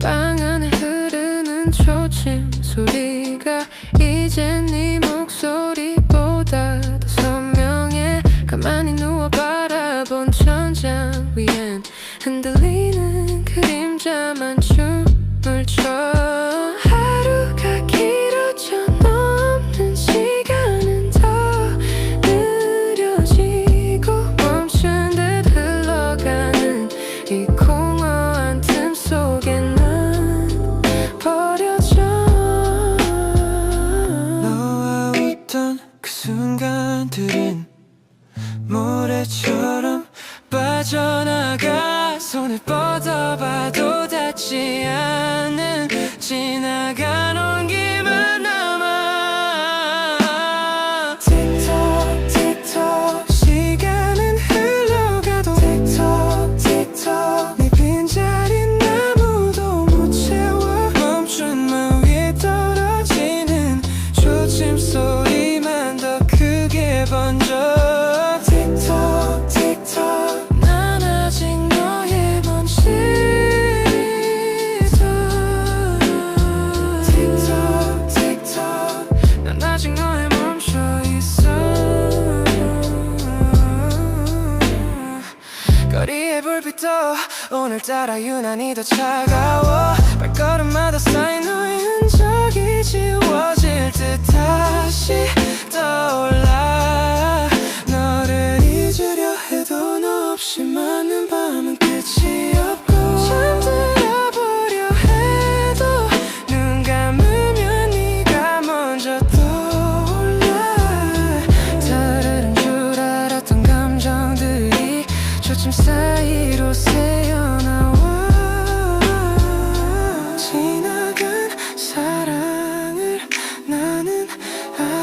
방 안에 흐르는 초침 소리가 이젠 네 천장 위엔 흔들리는 그림자만 춤을 춰. 전화가 손을 뻗어봐도 닿지 않는 지나가 오늘따라 유난히 더 차가워. 발걸음마다 쌓인 너의 흔적이 지워질 듯 다시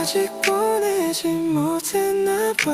아직 보내지 못했나봐.